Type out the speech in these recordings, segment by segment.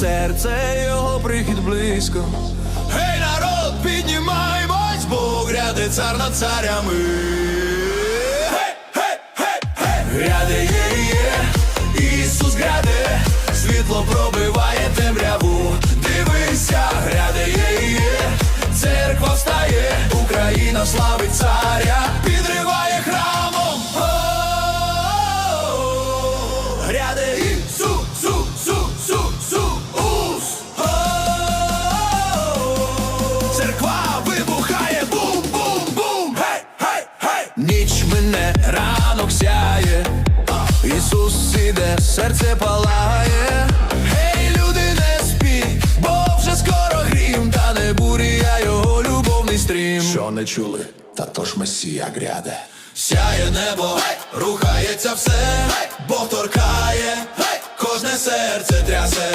серце його прихід близько. Гей, народ, піднімаймось, Бог гряде цар над царями. Гряде є, є, Ісус гряде, світло пробиває темряву. Дивися, гряде є, є, церква встає, Україна славить царя, підриває храмом. Гряде Ніч мине, ранок сяє. Ісус іде, серце палає. Гей, люди, не спіть, бо вже скоро грім, та не буря його любовний стрім. Що не чули? Та то ж месія гряде. Сяє небо, рухається все, Бог торкає, кожне серце трясе.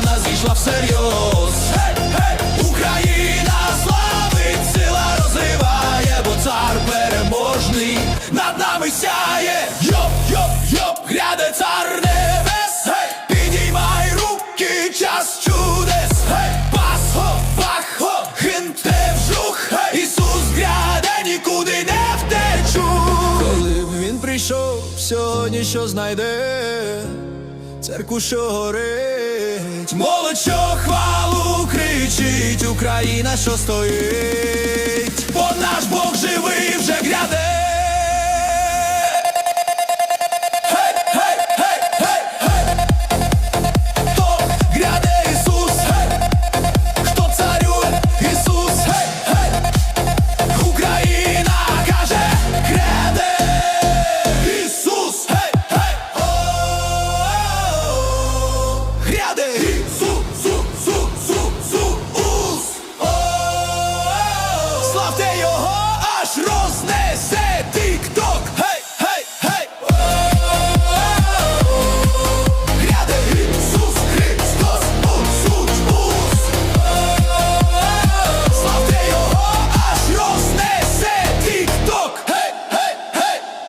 Небесна зійшла всерйоз. Гей, гей! Україна славить, сила розриває, бо цар переможний над нами сяє. Йоп, йоп, йоп, гряде цар небес. Гей, підіймай руки, час чудес. Гей, пасхо, пахо, хинте вжух. Гей, Ісус гряде, нікуди не втечу. Коли б він прийшов, сьогодні що знайде? Церкву, що горить, молодь, що хвалу кричить, Україна, що стоїть, бо наш Бог живий вже гряде.